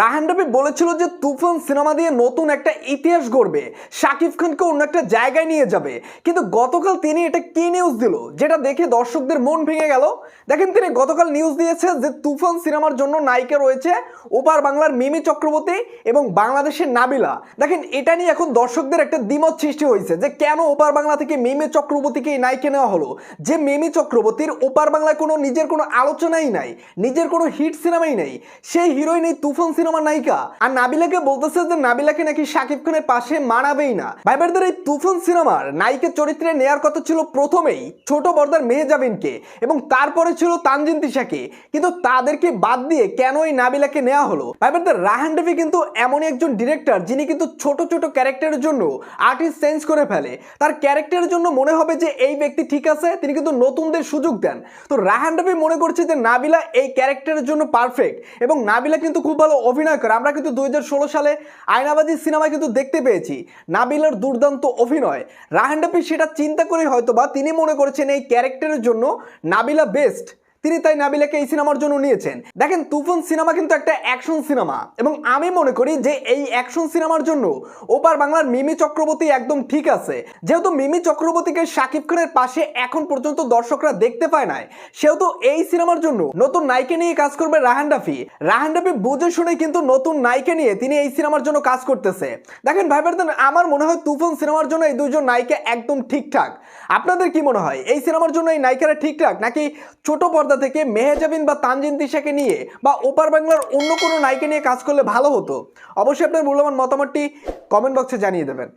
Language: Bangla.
রাহান রবি বলেছিল যে তুফান সিনেমা দিয়ে নতুন একটা ইতিহাস গড়বে। শাকিব খানকে অন্য একটা জায়গায় নিয়ে যাবে। কিন্তু গতকাল তিনি এটা কি নিউজ দিল? যেটা দেখে দর্শকদের মন ভেঙে গেল। দেখেন তিনি গতকাল নিউজ দিয়েছে যে তুফান সিনেমার জন্য নায়িকা রয়েছে ওপার বাংলার মিমি চক্রবর্তী এবং বাংলাদেশের নাবিলা। দেখেন এটা নিয়ে এখন দর্শকদের একটা দ্বিমত সৃষ্টি হয়েছে যে কেন ওপার বাংলা থেকে মিমি চক্রবর্তীকে এই নায়িকা নেওয়া হলো? যে মিমি চক্রবর্তীর ওপার বাংলায় কোনো নিজের কোনো আলোচনাই নাই, নিজের কোনো হিট সিনেমাই নেই। সেই হিরোইন এই তুফান সিনেমার নায়িকা। আর নাবিলাকে বলতেছে যে নাবিলাকে নাকি শাকিব খানের পাশে মানাবেই না। ভাইবারদের এই তুফান সিনেমার নায়িকার চরিত্রে নেয়ার কথা ছিল প্রথমেই ছোট বর্দার মেহেজাবিনকে এবং তারপরে ছিল তানজিন তিশাকে। কিন্তু তাদেরকে বাদ দিয়ে কেন এই নাবিলাকে নেওয়া হলো? ভাইবারদের রাহান রফি কিন্তু এমনই একজন ডিরেক্টর, যিনি কিন্তু ছোট ছোট ক্যারেক্টারের জন্য আর্টিস্ট চেঞ্জ করে ফেলে। তার ক্যারেক্টারের জন্য মনে হবে যে এই ব্যক্তি ঠিক আছে, তিনি কিন্তু নতুনদের সুযোগ দেন। তো রাহান রফি মনে করছে যে নাবিলা এই ক্যারেক্টারের জন্য পারফেক্ট এবং নাবিলা কিন্তু খুব ভালো অভিনয় করে। আমরা কিন্তু দুই হাজার ষোলো সালে আয়নাবাজি সিনেমায় কিন্তু দেখতে পেয়েছি। নাবিলার দুর্দান্ত অভিনয়। রাহান রফি সেটা চিন্তা করে হয়তো বা তিনি মনে করেছেন এই ক্যারেক্টারের জন্য নাবিলা বেস্ট তিনি তাই নাবিলাকে এই সিনেমার জন্য নিয়েছেন। দেখেন, তুফান সিনেমা কিন্তু একটা অ্যাকশন সিনেমা। এবং আমি মনে করি যে এই অ্যাকশন সিনেমার জন্য ওপার বাংলার মিমি চক্রবর্তী একদম ঠিক আছে। যেহেতু মিমি চক্রবর্তীকে শাকিব খানের পাশে এখন পর্যন্ত দর্শকরা দেখতে পায় নাই, সেহেতু এই সিনেমার জন্য নতুন নায়িকা নিয়ে কাজ করবে রাহান রাফি। রাহান রাফি বুঝে শুনে কিন্তু নতুন নায়িকা নিয়ে তিনি এই সিনেমার জন্য কাজ করতেছে। দেখেন, ভাই ভাইদের আমার মনে হয় তুফান সিনেমার জন্য এই দুজন নায়িকা একদম ঠিকঠাক। আপনাদের কি মনে হয়, এই সিনেমার জন্য এই নায়িকারা ঠিকঠাক নাকি ছোট পর্দা থেকে মেহেজাবিন বা তানজিন তিশাকে নিয়ে বা ওপার বাংলার অন্য কোনো নায়িকা নিয়ে কাজ করলে ভালো হতো? অবশ্যই আপনার মূল্যবান মতামতটি কমেন্ট বক্সে জানিয়ে দেবেন।